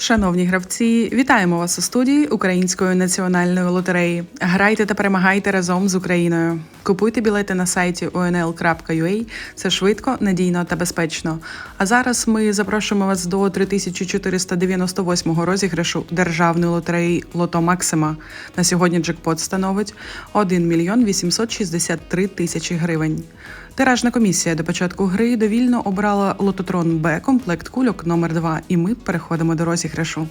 Шановні гравці, вітаємо вас у студії Української національної лотереї. Грайте та перемагайте разом з Україною. Купуйте білети на сайті onl.ua. Це швидко, надійно та безпечно. А зараз ми запрошуємо вас до 3498 розіграшу державної лотереї Лото Максима. На сьогодні джекпот становить 1 мільйон 863 тисячі гривень. Тиражна комісія до початку гри довільно обрала лототрон Б комплект кульок номер 2 і ми переходимо до розіграшу.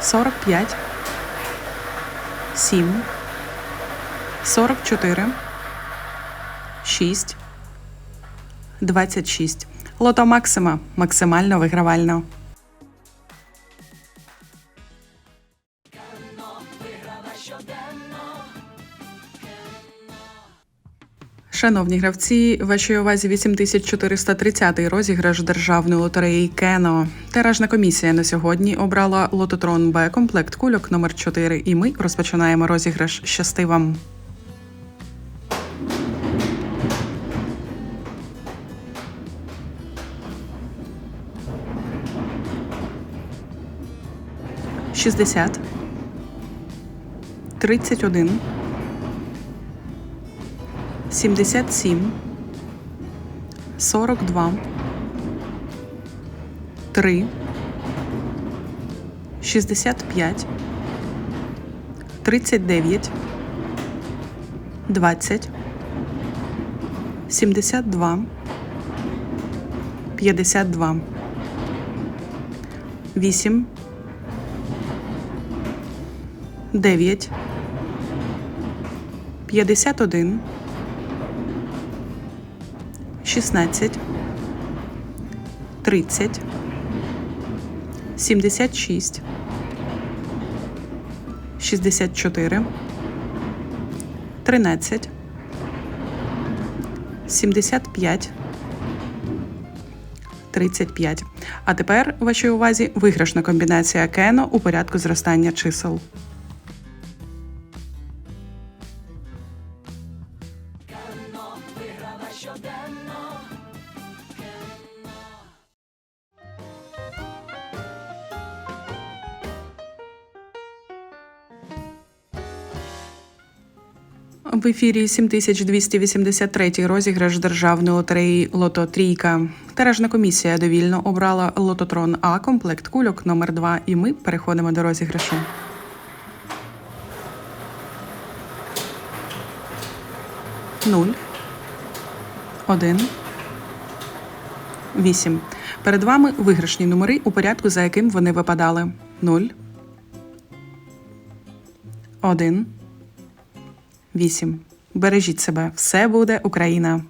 Сорок п'ять, сім, сорок чотири, шість, двадцять шість. Лото Максима максимально вигравально. Шановні гравці, вашій увазі 8430 розіграш державної лотереї Кено. Тиражна комісія на сьогодні обрала лототрон Б комплект кульок номер 4 і ми розпочинаємо розіграш. Щасти вам! Шістдесят. Тридцять один. 77, 42, 3, 65, 39, 20, 72, 52, 8, 9, 51, 16, 30, 76, 64, 13, 75, 35. А тепер вашій увазі виграшна комбінація Кено у порядку зростання чисел. В ефірі 7283 розіграш державної лотереї Лото Трійка. Тиражна комісія довільно обрала лототрон А комплект кульок номер 2 і ми переходимо до розіграшу. Нуль. Один. Вісім. Перед вами виграшні номери у порядку, за яким вони випадали. Нуль. Один. 8. Бережіть себе. Все буде Україна.